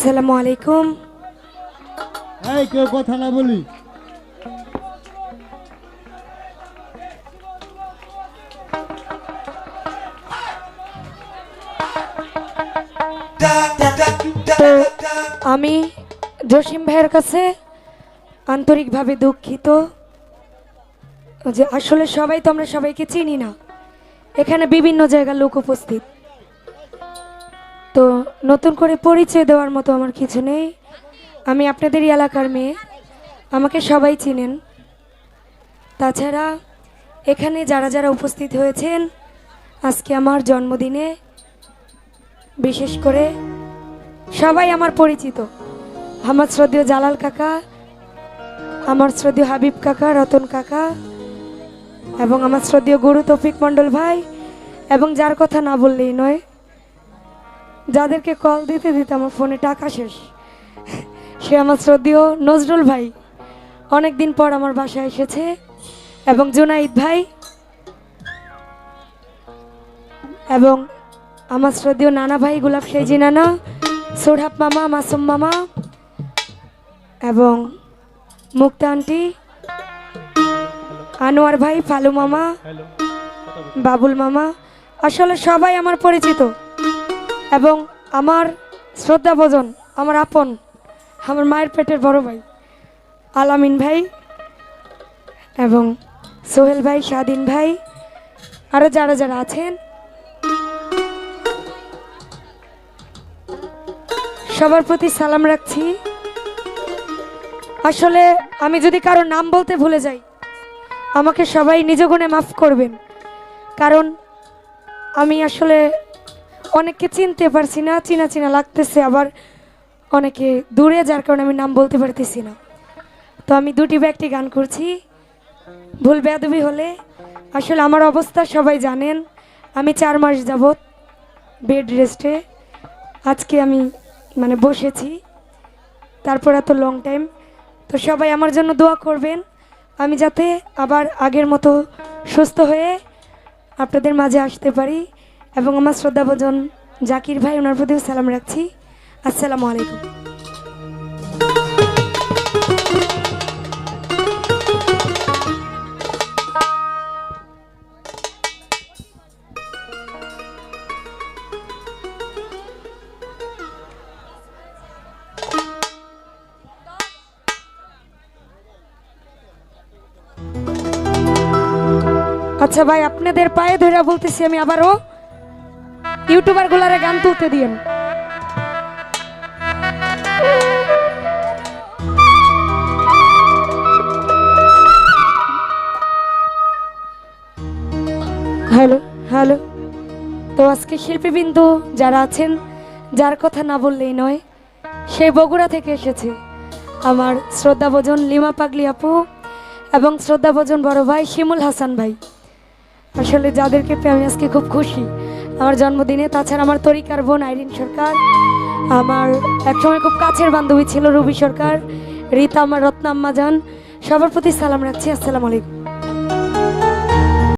আসসালামু আলাইকুম। এই কেউ কথা না বলি। আমি জসিম ভাইয়ের কাছে আন্তরিকভাবে দুঃখিত যে আসলে সবাই তো আমরা সবাইকে চিনি না। এখানে বিভিন্ন জায়গার লোক উপস্থিত। তো নতুন করে পরিচয় দেওয়ার মতো আমার কিছু নেই। আমি আপনাদের এলাকার মেয়ে। আমাকে সবাই চিনেন। তাছাড়া এখানে যারা যারা উপস্থিত হয়েছেন, আজকে আমার জন্মদিনে বিশেষ করে সবাই আমার পরিচিত। আমার শ্রদ্ধেয় জালাল কাকা, আমার শ্রদ্ধেয় হাবিব কাকা, রতন কাকা, এবং আমার শ্রদ্ধেয় গুরু তফিক মণ্ডল ভাই, এবং যার কথা না বললেই নয় যাদেরকে কল দিতে দিতে আমার ফোনে টাকা শেষ। সে আমার শ্রদ্ধেয় নজরুল ভাই। অনেক দিন পর আমার বাসায় এসেছে। এবং জুনাইদ ভাই। এবং আমার শ্রদ্ধেয় নানা ভাই গোলাপ সেজি নানা সোঢাপ মামা মাসুম মামা এবং মুক্তা আন্টি আনোয়ার ভাই ফালু মামা বাবুল মামা। আসলে সবাই আমার পরিচিত। এবং আমার শ্রদ্ধা ভোজন আমার আপন, আমার মায়ের পেটের বড় ভাই, আলামিন ভাই এবং সোহেল ভাই, স্বাধীন ভাই আরও যারা যারা আছেন। সবার প্রতি সালাম রাখছি। আসলে আমি যদি কারও নাম বলতে ভুলে যাই, আমাকে সবাই নিজ গুণে মাফ করবেন। কারণ আমি আসলে অনেককে চিনতে পারছি না, চিনা চিনা লাগতেছে, আবার অনেকে দূরে, যার কারণে আমি নাম বলতে পারতেছি না। তো আমি দুটি ব্যক্তি গান করছি। ভুল বেয়াদবি হলে, আসলে আমার অবস্থা সবাই জানেন। আমি চার মাস যাবৎ বেড রেস্টে, আজকে আমি মানে বসেছি। তারপর এত লং টাইম তো সবাই আমার জন্য দোয়া করবেন। আমি যাতে আবার আগের মতো সুস্থ হয়ে আপনাদের মাঝে আসতে পারি। এবং আমার শ্রদ্ধাভোজন জাকির ভাই, ওনার প্রতিও সালাম রাখছি। আসসালামু আলাইকুম। আচ্ছা ভাই, আপনাদের পায়ে ধরে বলতেছি আমি আবারও। ইউটিউবার গুলারে গান তুলতে দিয়েন। Hello hello. তো আজকে শিল্পীবিন্দু যারা আছেন, যার কথা না বললেই নয় সেই বগুড়া থেকে এসেছে। আমার শ্রদ্ধাভোজন লিমা পাগলি আপু এবং শ্রদ্ধাভোজন বড় ভাই শিমুল হাসান ভাই। আসলে যাদেরকে পেয়ে আমি আজকে খুব খুশি। আমার জন্মদিনে, তাছাড়া আমার তরিকার বোন আইরিন সরকার, আমার একসময় খুব কাছের বান্ধবী ছিল রবি সরকার, রীতা আমার রত্নাম্মা যান সবার প্রতি সালাম রাখছি, আসসালামু আলাইকুম।